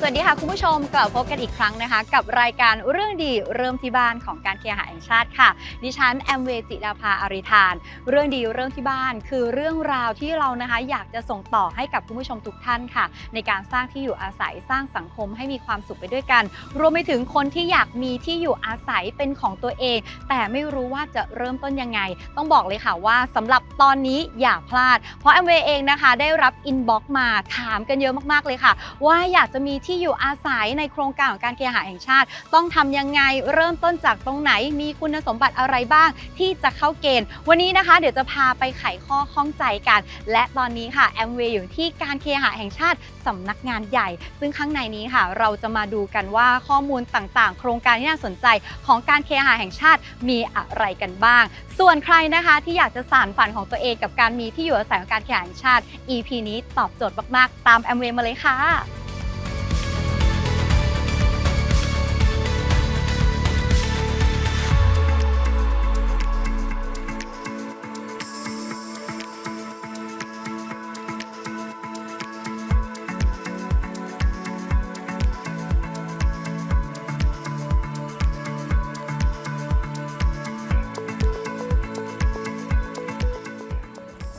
สวัสดีค่ะคุณผู้ชมกลับพบกันอีกครั้งนะคะ กับรายการเรื่องดีเริ่มที่บ้านของการเคหะแห่งชาติค่ะ ดิฉันแอมเวจิดาภาอาริธาน เรื่องดีเริ่มที่บ้าน คือเรื่องราวที่เรานะคะ อยากจะส่งต่อให้กับคุณผู้ชมทุกท่านค่ะ ในการสร้างที่อยู่อาศัยสร้างสังคมให้มีความสุขไปด้วยกัน รวมไปถึงคนที่อยากมีที่อยู่อาศัยเป็นของตัวเอง แต่ไม่รู้ว่าจะเริ่มต้นยังไง ต้องบอกเลยค่ะว่าสำหรับตอนนี้อย่าพลาด เพราะแอมเวเองนะคะ ได้รับอินบ็อกซ์มาถามกันเยอะมากๆเลยค่ะ ว่าอยากจะมีที่อยู่อาศัยในโครงการของการเคหะแห่งชาติ ต้องทำยังไงเริ่มต้นจากตรงไหนมีคุณสมบัติอะไรบ้าง ที่จะเข้าเกณฑ์ วันนี้นะคะ เดี๋ยวจะพาไปไขข้อข้องใจกัน และตอนนี้ค่ะแอมเวย์อยู่ที่การเคหะแห่งชาติสำนักงานใหญ่ ซึ่งข้างในนี้ค่ะ เราจะมาดูกันว่าข้อมูลต่างๆ โครงการที่น่าสนใจของการเคหะแห่งชาติมีอะไรกันบ้าง ส่วนใครนะคะที่อยากจะสานฝันของตัวเองกับการมีที่อยู่อาศัยของการเคหะแห่งชาติ EP นี้ตอบโจทย์มากๆ ตามแอมเวย์มาเลยค่ะ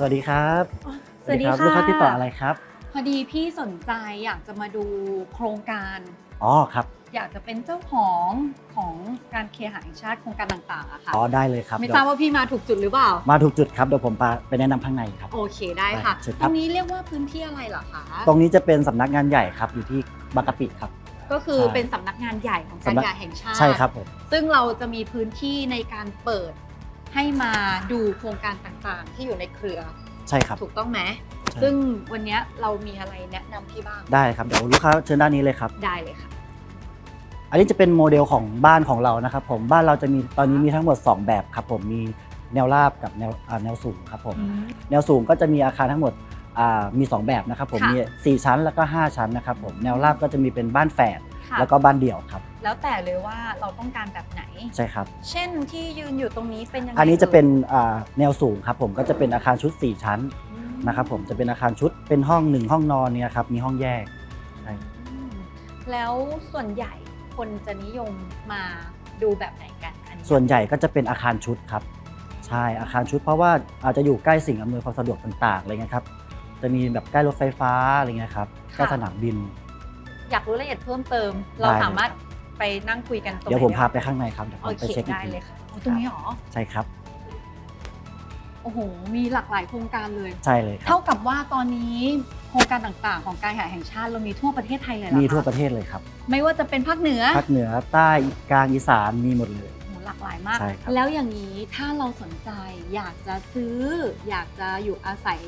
สวัสดีครับสวัสดีรับค่ะ ลูกค้าติดต่ออะไรครับ พอดีพี่สนใจอยากจะมาดูโครงการ อ๋อครับ อยากจะเป็นเจ้าของของการเคหะแห่งชาติโครงการต่างๆอะค่ะ อ๋อได้เลยครับไม่เดี๋ยวทราบว่าพี่มาถูกจุดหรือเปล่า มาถูกจุดครับเดี๋ยวผมพาไปแนะนำข้างในครับ โอเคได้ค่ะ ได้เชิญคตรับ รงนี้เรียกว่าพื้นที่อะไรเหรอคะ ตรงนี้จะเป็นสำนักงานใหญ่ครับอยู่ที่บางกะปิครับ ก็คือใช่เป็นสำนักงานใหญ่ของการสำนักเคหะแห่งชาติ ใช่ครับผม ซึ่งเราจะมีพื้นที่ในการเปิด ให้มาดูโครงการต่างๆ ที่อยู่ในเครือใช่ครับ ถูกต้องไหมใช่ ซึ่งวันเนี้ยเรามีอะไรแนะนำพี่บ้างได้ครับเดี๋ยวลูกค้าเชิญด้านนี้เลยครับ ได้เลยค่ะ อันนี้จะเป็นโมเดลของบ้านของเรานะครับผมบ้านเราจะมีตอนนี้มีทั้งหมด 2 แบบครับผมมีแนวราบกับแนวอ่าแนวสูงครับผมแนวสูงก็จะมีอาคารทั้งหมดอ่ามี 2 แบบนะครับผมค่ะ มี 4 ชั้นแล้วก็ 5 ชั้นนะครับผมแนวราบก็จะมีเป็นบ้านแฝดค่ะแล้วก็บ้านเดี่ยวครับ แล้วแต่เลยว่าเราต้องการแบบไหน ใช่ครับ เช่นที่ยืนอยู่ตรงนี้เป็นยังไงอันนี้จะเป็นอ่ยอ่าแนวสูงครับผมก็จะเป็นอาคารชุด 4 ชั้นอืมนะครับผมจะเป็นอาคารชุดเป็นห้องหนึ่งห้องนอนเนี่ยครับมีห้องแยก ใช่ อืมแล้วส่วนใหญ่คนจะนิยมมาดูแบบไหนกันอันนี้ส่วนใหญ่ก็จะเป็นอาคารชุดครับใช่อาคารชุดเพราะว่าอาจจะอยู่ใกล้สิ่งอำนวยความสะดวกต่างๆอะไรเงี้ยครับจะมีแบบใกล้รถไฟฟ้าอะไรเงี้ยครับใกล้สนามบิน อยากรู้รายละเอียดเพิ่มเติม เราได้เลย สามารถ ไปนั่งคุยกันตรงไหนเดี๋ยวผมพาไไปข้างในครับเดี๋ยวผโอมไปเคเช็คอีกได้ทีเลยค่ะโอ้ตรงนี้หรอ ใช่ครับ โอ้โห มีหลากหลายโครงการเลย ใช่เลยครัเท่าบกับว่าตอนนี้โครงการต่างๆ ของการแข่งแห่งชาติเรามีทั่วประเทศไทยเลยเหรอมีคะทั่วประเทศเลยครับไม่ว่าจะเป็นภาคเหนือภาคเหนือใต้กลางอีสานมีหมดเลย โอ้โหหลากหลายมาก ใช่ครับ แล้วอย่างนี้ถ้าเราสนใจอยากจะซื้อ อยากจะอยู่อาศัย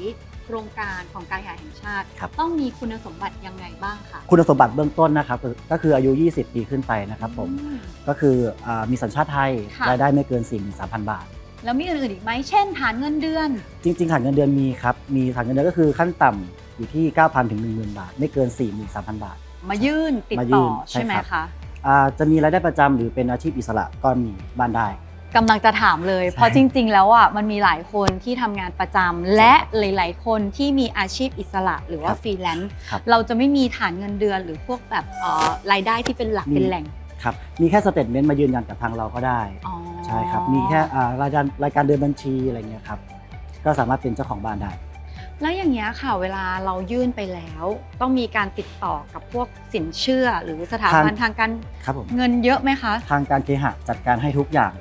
โครงการของการแข่งแห่งชาติ ครับ ต้องมีคุณสมบัติยังไงบ้างคะคุณสมบัติเบื้องต้นนะครับก็คืออายุ 20 ปีขึ้นไปนะครับผมอืมก็คืออามีสัญชาติไทยค่ะ รายได้ไม่เกิน 43,000 บาท แล้วมีอื่นๆอีกไหมเช่นฐานเงินเดือน จริงๆฐานเงินเดือนมีครับ มีฐานเงินเดือนก็คือขั้นต่ำอยู่ที่ 9,000ถึง10,000 บาท ไม่เกิน 43,000 บาท มายื่นติดมายื่ต่อนใช่ใช่ไหมครับคะอ่าจะมีรายได้ประจำหรือเป็นอาชีพอิสระก็มีบ้านได้ กำลังจะถามเลยใช่เพราะจริง ๆ แล้วอะมันมีหลายคนที่ทำงานประจำและหลาย ๆ คนที่มีอาชีพอิสระหรือว่าครับฟรีแลนซ์ครับ เราจะไม่มีฐานเงินเดือนหรือพวกแบบเอ่อรายได้ที่เป็นหลักมีเป็นแหล่งครับมีแค่สเตทเมนต์มายืนยันกับทางเราก็ได้ อ๋อใช่ครับ มีแค่อ่ารายการรายการเดินบัญชีอะไรเงี้ยครับ ก็สามารถเป็นเจ้าของบ้านได้ แล้วอย่างเงี้ยค่ะเวลาเรายื่นไปแล้ว ต้องมีการติดต่อกับพวกสินเชื่อหรือสถาบันทางทางการครับผม เงินเยอะไหมคะ ทางการเคหะจัดการให้ทุกอย่างเลยครับ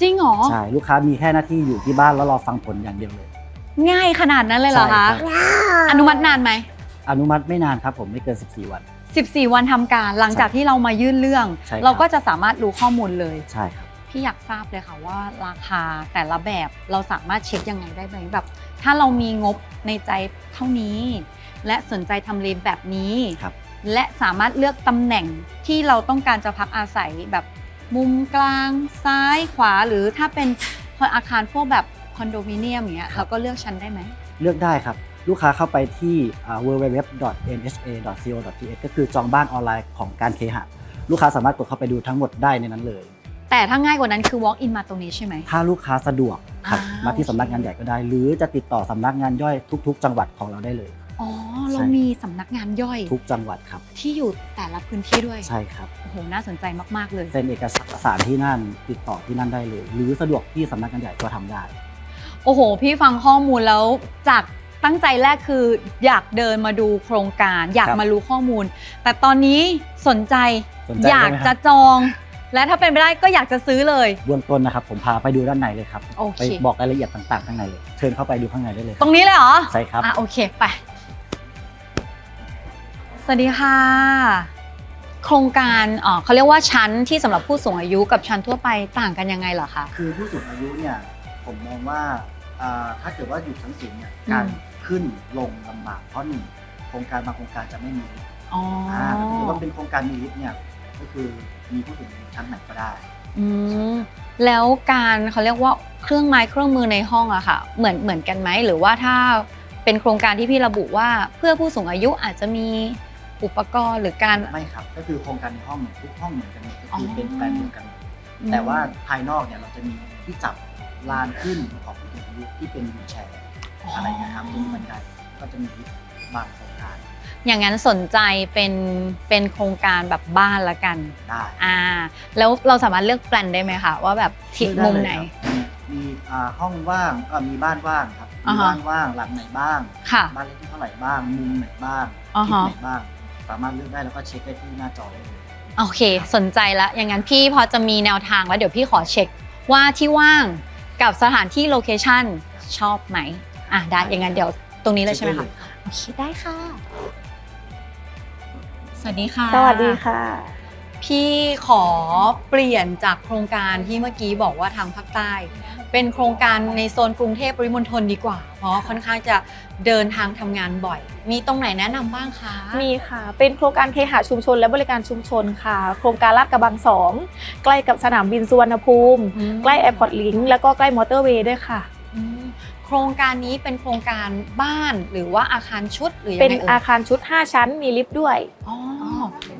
จริงเหรอ ใช่ลูกค้ามีแค่หน้าที่อยู่ที่บ้านแล้วรอฟังผลอย่างเดียวเลย ง่ายขนาดนั้นเลยเหรอใช่คะครับอนุมัตินานไหม อนุมัติไม่นานครับผมไม่เกิน 14 วัน 14 วันทำการหลังจากที่เรามายื่นเรื่อง ใช่ครับ เราก็จะสามารถรู้ข้อมูลเลย ใช่ครับ พี่อยากทราบเลยค่ะว่าราคาแต่ละแบบเราสามารถเช็คยังไงได้ไหมแบบ ถ้าเรามีงบในใจเท่านี้ และสนใจทำเลแบบนี้ ครับ และสามารถเลือกตำแหน่งที่เราต้องการจะพักอาศัยแบบ มุมกลางซ้ายขวาหรือถ้าเป็นอาคารพวกแบบคอนโดมิเนียมอย่างเงี้ยครับเราก็เลือกชั้นได้ไหม เลือกได้ครับ ลูกค้าเข้าไปที่อ่า www.nha.co.th ก็คือจองบ้านออนไลน์ของการเคหะ ลูกค้าสามารถกดเข้าไปดูทั้งหมดได้ในนั้นเลย แต่ถ้าง่ายกว่านั้นคือ walk in มาตรงนี้ใช่ไหม ถ้าลูกค้าสะดวกครับอ่ามาที่โอเคสำนักงานใหญ่ก็ได้ หรือจะติดต่อสำนักงานย่อยทุก ๆ จังหวัดของเราได้เลย ออ๋อ เราใช่มีสำนักงานย่อย ทุกจังหวัดครับ ที่อยู่แต่ละพื้นที่ด้วย ใช่ครับ โอ้โห น่าสนใจมากๆเลย เซ็นเอกสารที่นั่นติดต่อที่นั่นได้เลย หรือสะดวกที่สำนักงานใหญ่ก็ทำได้ โอ้โห พี่ฟังข้อมูลแล้วจากตั้งใจแรกคืออยากเดินมาดูโครงการ อยากครับมารู้ข้อมูล แต่ตอนนี้สนใจสนใจอยากใช่ไหมครับจะจอง และถ้าเป็นไปได้ก็อยากจะซื้อเลยเบื้องต้นนะครับ ผมพาไปดูด้านในเลยครับโอเคไปบอกรายละเอียดต่างๆข้างในเลย เชิญเข้าไปดูข้างในได้เลยคตรับรงนี้เลยเหรอ ใช่ครับ อะโอเคไป สวัสดีค่ะ โครงการเอ่อเขาเรียกว่าชั้นที่สำหรับผู้สูงอายุกับชั้นทั่วไปต่างกันยังไงเหรอคะคือผู้สูงอายุเนี่ยผมมองว่าอ่าถ้าเกิดว่าอยู่ชั้นสูงเนี่ยอืมการขึ้นลงลำบากเพราะหนึ่งโครงการบางโครงการจะไม่มีลิฟต์อ๋อออ่าแต่ถ้าเกิดว่าเป็นโครงการมีลิฟต์เนี่ยก็คือมีผู้สูงอายุชั้นไหนก็ได้อืมแล้วการเขาเรียกว่าเครื่องไม้เครื่องมือในห้องอะค่ะเหมือนเหมือนกันไหมหรือว่าถ้าเป็นโครงการที่พี่ระบุว่าเพื่อผู้สูงอายุอาจจะมี อุปกรณ์หรือการ ไม่ครับ ก็คือโครงการในห้องเนี่ยทุกห้องเหมือนกันหมดก็คือออ เป็นแปลนเดียวกันหมดแต่ว่าภายนอกเนี่ยเราจะมีที่จับลานขึ้นของผู้สูงอายุที่เป็นวีลแชร์อะไรนะครับตรงบันไดก็จะมีลิฟต์บางโครงการอย่างนั้นสนใจเป็นเป็นโครงการแบบบ้านละกันได้อ่าแล้วเราสามารถเลือกแปลนได้ไหมคะว่าแบบทิศเลือกมุมด้เลยไหนครับมีมีอ่าห้องว่างเอ่อมีบ้านว่างครับอ่ามีฮะ บ้านว่างหลังไหนบ้าง ค่ะบ้านเลขที่เท่าไหร่บ้างมุมไหนบ้างอ่าทิศฮะไหนบ้าง สามารถเลือกได้แล้วก็เช็คได้ที่หน้าจอได้เลยโอเค สนใจแล้วอย่างนั้นพี่พอจะมีแนวทางแล้วเดี๋ยวพี่ขอเช็คว่าที่ว่างกับสถานที่โลเคชั่นชอบไหมอะได้อย่างนั้นเดี๋ยวตรงนี้เลยใช่ไหมคะโอเคได้ค่ะ สวัสดีค่ะ สวัสดีค่ะ พี่ขอเปลี่ยนจากโครงการที่เมื่อกี้บอกว่าทางภาคใต้ เป็นโครงการในโซนกรุงเทพปริมณฑลดีกว่า เพราะค่อนข้างจะเดินทางทำงานบ่อย มีตรงไหนแนะนำบ้างคะมีค่ะ เป็นโครงการเคหะชุมชนและบริการชุมชนค่ะ โครงการลาดกระบังสองใกล้กับสนามบินสุวรรณภูมิ อืมใกล้แอร์พอร์ตลิงก์แล้วก็ใกล้มอเตอร์เวย์ด้วยค่ะ อืมโครงการนี้เป็นโครงการบ้านหรือว่าอาคารชุดหรือยังเป็นไงเอ่อายคารชุด 5 ชั้น มีลิฟต์ด้วย อ๋อ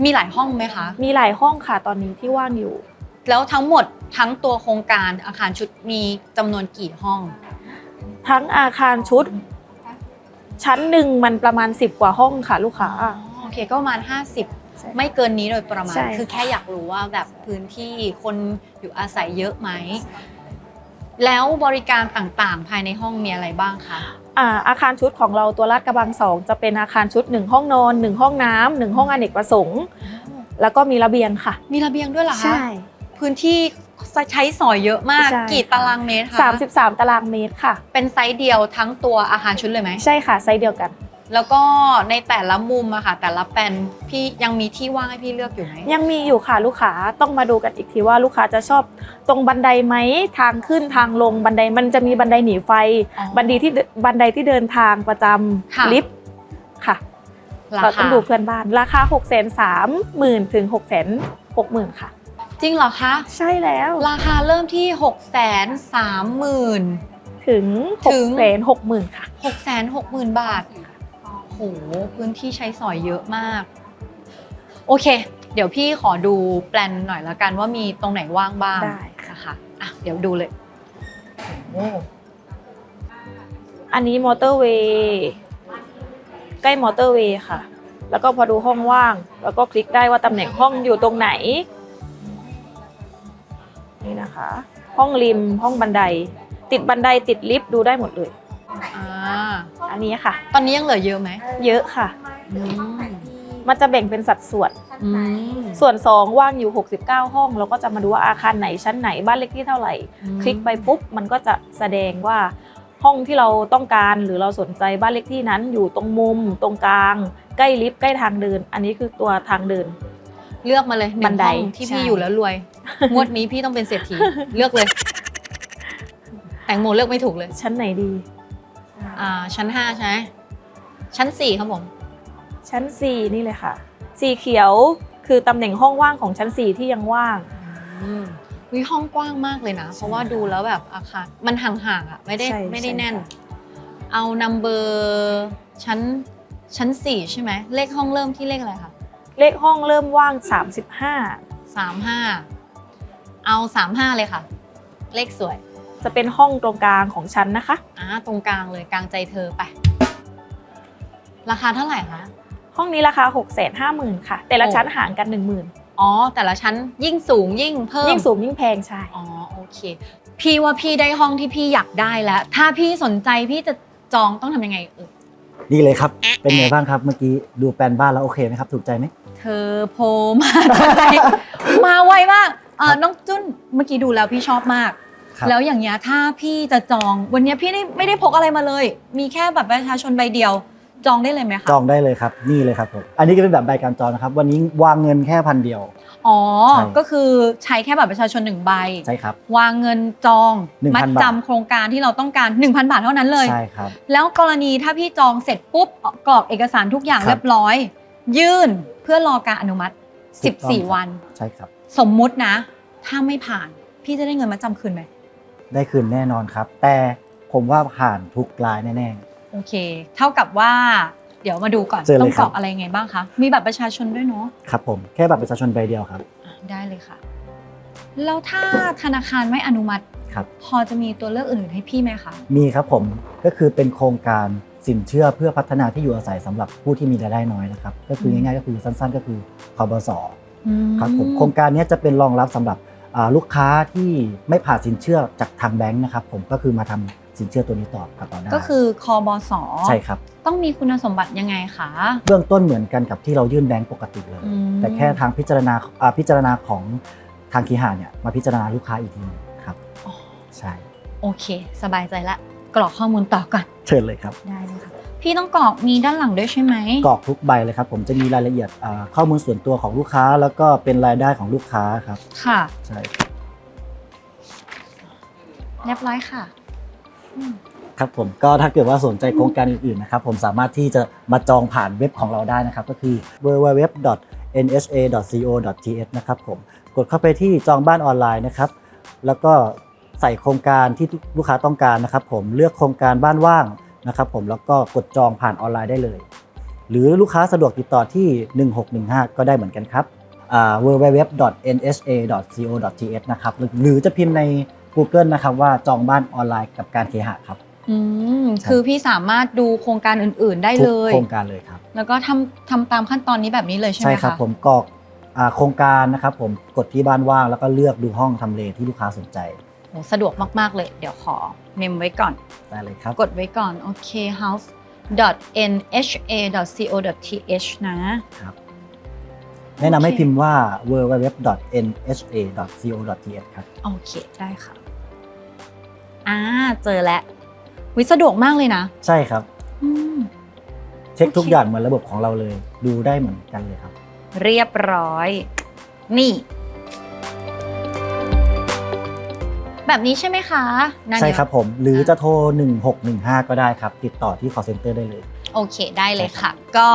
มีหลายห้องไหมคะ มีหลายห้องค่ะตอนนี้ที่ว่างอยู่ แล้วทั้งหมดทั้งตัวโครงการอาคารชุดมีจำนวนกี่ห้อง ทั้งอาคารชุด ชั้นหนึ่งมันประมาณ 10 กว่าห้องค่ะลูกค้าอ๋อโอเคก็ประมาณ50ใช่ไม่เกินนี้โดยประมาณ ใช่ คือแค่อยากรู้ว่าแบบพื้นที่คนอยู่อาศัยเยอะไหม แล้วบริการต่างๆ ภายในห้องมีอะไรบ้างคะ อ่าอาคารชุดของเราตัวลาดกระบังสองจะเป็นอาคารชุด 1 ห้องนอน 1 ห้องน้ำหนึ่งห้องอเนกประสงค์ แล้วก็มีระเบียงค่ะ มีระเบียงด้วยเหรอคะใช่ พื้นที่ใช้สอยเยอะมาก ใช่ กี่ตารางเมตรคะ33 ตารางเมตรค่ะ เป็นไซส์เดียวทั้งตัวอาคารชุดเลยไหม ใช่ค่ะไซส์เดียวกัน แล้วก็ในแต่ละมุมอะค่ะ แต่ละแปลนพี่ยังมีที่ว่างให้พี่เลือกอยู่ไหมยังมีอยู่ค่ะลูกค้าต้องมาดูกันอีกทีว่าลูกค้าจะชอบตรงบันไดไหมทางขึ้นทางลงบันไดมันจะมีบันไดหนีไฟ อ๋อ บันไดที่เดินบันไดที่เดินทางประจค่ะำลิฟต์ค่ะราเราต้คาองดูเพื่อนบ้านราคา 6 3 0 0 0 0ถึง6 6 0 0 0 0ค่ะ จริงเหรอคะ ใช่แล้ว ราคาเริ่มที่ 6 3 0 0 0 0 ถึงถึง6 6 0 0 0 0ค่ะ 6 6 0 0 0 0บาทโห พื้นที่ใช้สอยเยอะมาก โอเค เดี๋ยวพี่ขอดูแปลนหน่อยละกันว่ามีตรงไหนว่างบ้างได้ค่ะ นะคะอะ เดี๋ยวดูเลยโอ้อันนี้มอเตอร์เวย์ใกล้มอเตอร์เวย์ค่ะ แล้วก็พอดูห้องว่าง แล้วก็คลิกได้ว่าตำแหน่งห้องอยู่ตรงไหน นี่นะคะ ห้องริมห้องบันได ติดบันไดติดลิฟต์ดูได้หมดเลย อ่าอันนี้ค่ะ ตอนนี้ยังเหลือเยอะไหมเยอะค่ะ อืมมันจะแบ่งเป็นสัดส่วน อืมส่วน 2 ว่างอยู่ 69 ห้อง เราก็จะมาดูว่าอาคารไหนชั้นไหนบ้านเลขที่เท่าไหร่ คลิกไปปุ๊บ มันก็จะแสดงว่าห้องที่เราต้องการหรือเราสนใจบ้านเลขที่นั้นอยู่ตรงมุม ตรงกลาง ใกล้ลิฟต์ใกล้ทางเดิน อันนี้คือตัวทางเดิน เลือกมาเลยหบันึ่นงไดห้องที่พี่ใช่อยู่แล้วรวย งวดนี้พี่ต้องเป็นเศรษฐีเลือกเลย แตงโมเลือกไม่ถูกเลย ชั้นไหนดี อ่า ชั้นห้าใช่ไหมชั้นสี่ครับผมชั้น4นี่เลยค่ะ สีเขียวคือตำแหน่งห้องว่างของชั้น4ที่ยังว่างอืมวิห้องกว้างมากเลยนะ เพราะว่าดูแล้วแบบอาคารมันห่างๆอะ ไม่ได้ใช่ไม่ได้ใช่แน่นค่ะ เอานัมเบอร์ชั้นชั้นสี่ใช่ไหมเลขห้องเริ่มที่เลขอะไรคะเลขห้องเริ่มว่าง 35 สามห้า เอาสามห้าเลยค่ะ เลขสวยจะเป็นห้องตรงกลางของชั้นนะคะ อ่าตรงกลางเลยกลางใจเธอไป ราคาเท่าไหร่คะ ห้องนี้ราคา 6 5 0 0 0 0 ค่ะ แต่ละโอ้ชั้นห่างกัน 1 0,000อ๋อ แต่ละชั้นยิ่งสูงยิ่งเพิ่ม ยิ่งสูงยิ่งแพงใช่ อ๋อโอเค พี่ว่าพี่ได้ห้องที่พี่อยากได้แล้ว ถ้าพี่สนใจพี่จะจองต้องทำยังไงเออนี่เลยครับ เป็นไงบ้างครับเมื่อกี้ดูแปลนบ้านแล้วโอเคไหมครับ ถูกใจไหม เธอโพลมาได้มาไวมาก เออน้องจุนเมื่อกี้ดูแล้วพี่ชอบมาก ครับ แล้วอย่างเงี้ยถ้าพี่จะจองวันเนี้ยพี่ได้ไม่ได้พกอะไรมาเลย มีแค่บัตรประชาชนใบเดียว จองได้เลยไหมคะจองได้เลยครับนี่เลยครับผมอันนี้ก็เป็นแบบใบการจองนะครับ วันนี้วางเงินแค่พันเดียว อ๋อ ใช่ ก็คือใช้แค่บัตรประชาชนหนึ่งใบ ใช่ครับ วางเงินจอง1,000มัดจำโครงการที่เราต้องการ 1,000 บาทเท่านั้นเลย ใช่ครับ แล้วกรณีถ้าพี่จองเสร็จปุ๊บกรอกเอกสารทุกอย่างครับ เรียบร้อย ยื่นเพื่อรอการอนุมัติถูกต้องครับ14 วัน ใช่ครับ สมมุตินะ ถ้าไม่ผ่าน พี่จะได้เงินมาจำคืนไหม ได้คืนแน่นอนครับ แต่ผมว่าผ่านทุกรายแน่ โอเค เท่ากับว่า เดี๋ยวมาดูก่อน เชิญเลยต้องกรอกครับ อะไรยังไงบ้างคะ มีบัตรประชาชนด้วยเนาะๆครับผมแค่บัตรประชาชนใบเดียวครับ อะได้เลยค่ะ แล้วถ้าธนาคารไม่อนุมัติ ครับ พอจะมีตัวเลือกอื่นๆให้พี่ไหมคะ มีครับผมก็คือเป็นโครงการสินเชื่อเพื่อพัฒนาที่อยู่อาศัยสำหรับผู้ที่มีรายได้น้อยนะครับ ก็คืออืมง่ายๆก็คือสั้นๆ ก็คือคบสอื ครับผมโครงการเนี้ยจะเป็นรองรับสำหรับอ่าลูกค้าที่ไม่ผ่านสินเชื่อจากทางแบงค์นะครับผมก็คือมาทำสินเชื่อตัวนี้ต่อกับต่อได้ก็คือคอบสใช่ครับต้องมีคุณสมบัติยังไงคะเบื้องต้นเหมือนกันกับที่เรายื่นแบงค์ปกติเลยอืมแต่แค่ทางพิจารณาอ่าพิจารณาของทางคีหาเนี่ยมาพิจารณาลูกค้าอีกทีหนึงครับอ๋อใช่โอเค สบายใจละกรอกข้อมูลต่อก่อนเชิญเลยครับได้เลยค่ะ พี่ต้องกรอกมีด้านหลังด้วยใช่ไหมกรอกทุกใบเลยครับ ผมจะมีรายละเอียดอ่าข้อมูลส่วนตัวของลูกค้า แล้วก็เป็นรายได้ของลูกค้าครับค่ะ ใช่เรียบร้อยค่ะอืมครับผมก็ถ้าเกิดว่าสนใจโครงการอื่นๆนะครับผมสามารถที่จะมาจองผ่านเว็บของเราได้นะครับ ก็คือ www.nha.co.th นะครับผมกดเข้าไปที่จองบ้านออนไลน์นะครับ แล้วก็ใส่โครงการที่ลูกค้าต้องการนะครับ ผมเลือกโครงการบ้านว่าง นะครับผมแล้วก็กดจองผ่านออนไลน์ได้เลย หรือลูกค้าสะดวกติดต่อที่ 1615 ก็ได้เหมือนกันครับอ่า www.nha.co.th นะครับหรือหรือจะพิมพ์ใน Google นะครับว่าจองบ้านออนไลน์กับการเคหะครับอืมใช่คือพี่สามารถดูโครงการอื่น ๆ ได้ทุกเลยโครงการเลยครับ แล้วก็ทำทำตามขั้นตอนนี้แบบนี้เลยใช่ไหมใช่คะครับผมกรอกอ่าโครงการนะครับผมกดที่บ้านว่างแล้วก็เลือกดูห้องทำเลที่ลูกค้าสนใจโอ้สะดวกมาก ๆ เลย เดี๋ยวขอ เมมไว้ก่อน ได้เลยครับ กดไว้ก่อน โอเค house nha.co.th นะแนะนำให้โอเคพิมพ์ว่า www.nha.co.th ครับ โอเค ได้ค่ะ อ่า เจอแล้ววิสะดวกมากเลยนะ ใช่ครับ อืม เช็คทุกโอเคอย่างเหมือนระบบของเราเลย ดูได้เหมือนกันเลยครับ เรียบร้อย นี่ แบบนี้ใช่ไหมคะนั่นใช่เดี๋ยวครับผม หรือจะโทร 1615 ก็ได้ครับ ติดต่อที่ call center ได้เลย โอเคได้เลยค่ะ ก็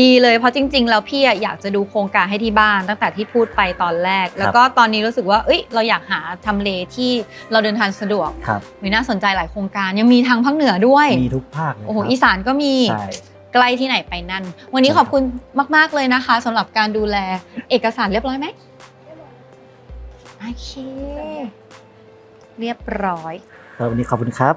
ดีเลยเพราะจริง ๆ แล้วพี่อะอยากจะดูโครงการให้ที่บ้าน ตั้งแต่ที่พูดไปตอนแรก แล้วก็ตอนนี้รู้สึกว่าเอ้ยเราอยากหาทำเลที่เราเดินทางสะดวกครับ มีน่าสนใจหลายโครงการยังมีทางภาคเหนือด้วย มีทุกภาคเลยโอ้โหครับอีสานก็มี ใช่ ใกล้ที่ไหนไปนั่น วันนี้ใช่ขอบคุณมาก ๆ เลยนะคะสำหรับการดูแลเอกสารเรียบร้อยไหมโอเค เรียบร้อย วันนี้ขอบคุณครับ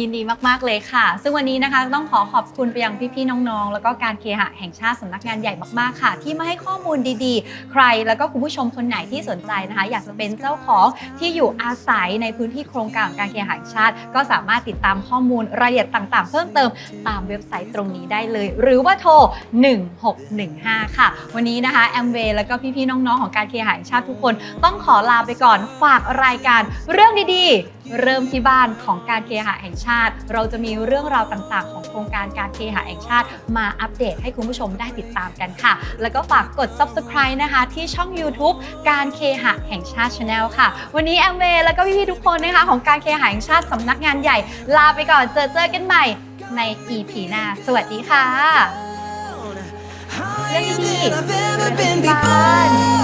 ยินดีมาก ๆ เลยค่ะ ซึ่งวันนี้นะคะต้องขอขอบคุณไปยังพี่ ๆ น้อง ๆ แล้วก็การเคหะแห่งชาติสำนักงานใหญ่มาก ๆ ค่ะ ที่มาให้ข้อมูลดี ๆ ใครแล้วก็คุณผู้ชมคนไหนที่สนใจนะคะ อยากจะเป็นเจ้าของที่อยู่อาศัยในพื้นที่โครงการของการเคหะแห่งชาติ ก็สามารถติดตามข้อมูลรายละเอียดต่าง ๆ เพิ่มเติมตามเว็บไซต์ตรงนี้ได้เลย หรือว่าโทร 1615 ค่ะ วันนี้นะคะแอมเวย์แล้วก็พี่ ๆ น้อง ๆ ของการเคหะแห่งชาติทุกคน ต้องขอลาไปก่อนฝากรายการเรื่องดี ๆ เริ่มที่บ้านของการเคหะแห่งชาติ เราจะมีเรื่องราวต่างๆ ของโครงการการเคหะแห่งชาติ มาอัปเดตให้คุณผู้ชมได้ติดตามกันค่ะ แล้วก็ฝากกด subscribe นะคะ ที่ช่อง YouTube การเคหะแห่งชาติ Channel ค่ะ วันนี้แอมเวย์แล้วก็พี่ๆทุกคนนะคะของการเคหะแห่งชาติสำนักงานใหญ่ ลาไปก่อนเจอเจอกันใหม่ใน EP หน้า สวัสดีค่ะ Higher than I've ever been